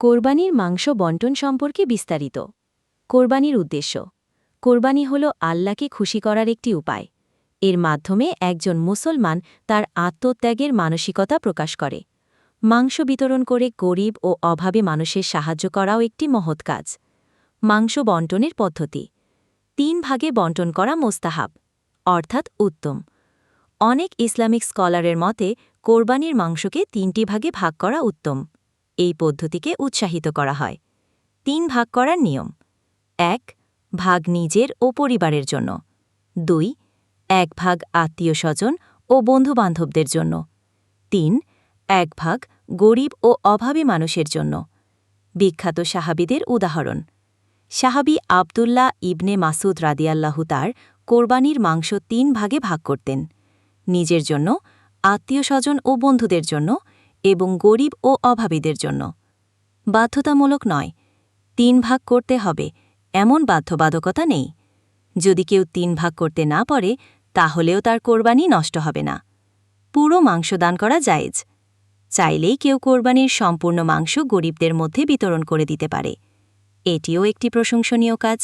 কোরবানির মাংস বন্টন সম্পর্কে বিস্তারিত। কোরবানির উদ্দেশ্য। কোরবানি হল আল্লাহকে খুশি করার একটি উপায়। এর মাধ্যমে একজন মুসলমান তার আত্মত্যাগের মানসিকতা প্রকাশ করে। মাংস বিতরণ করে গরিব ও অভাবে মানুষের সাহায্য করাও একটি মহৎ কাজ। মাংস বন্টনের পদ্ধতি। তিন ভাগে বন্টন করা মোস্তাহাব, অর্থাৎ উত্তম। অনেক ইসলামিক স্কলারের মতে, কোরবানির মাংসকে তিনটি ভাগে ভাগ করা উত্তম। এই পদ্ধতিকে উৎসাহিত করা হয়। তিন ভাগ করার নিয়ম। এক, ভাগ নিজের ও পরিবারের জন্য। দুই, এক ভাগ আত্মীয় স্বজন ও বন্ধুবান্ধবদের জন্য। তিন, এক ভাগ গরিব ও অভাবী মানুষের জন্য। বিখ্যাত সাহাবিদের উদাহরণ। সাহাবি আবদুল্লাহ ইবনে মাসুদ রাদিয়াল্লাহু তার কোরবানির মাংস তিন ভাগে ভাগ করতেন। নিজের জন্য আত্মীয় স্বজন ও বন্ধুদের জন্য এবং গরিব ও অভাবীদের জন্য। বাধ্যতামূলক নয়, তিন ভাগ করতে হবে, এমন বাধ্যবাধকতা নেই। যদি কেউ তিন ভাগ করতে না পারে, তাহলেও তার কোরবানি নষ্ট হবে না। পুরো মাংস দান করা জায়েজ। চাইলেই কেউ কোরবানির সম্পূর্ণ মাংস গরিবদের মধ্যে বিতরণ করে দিতে পারে। এটিও একটি প্রশংসনীয় কাজ।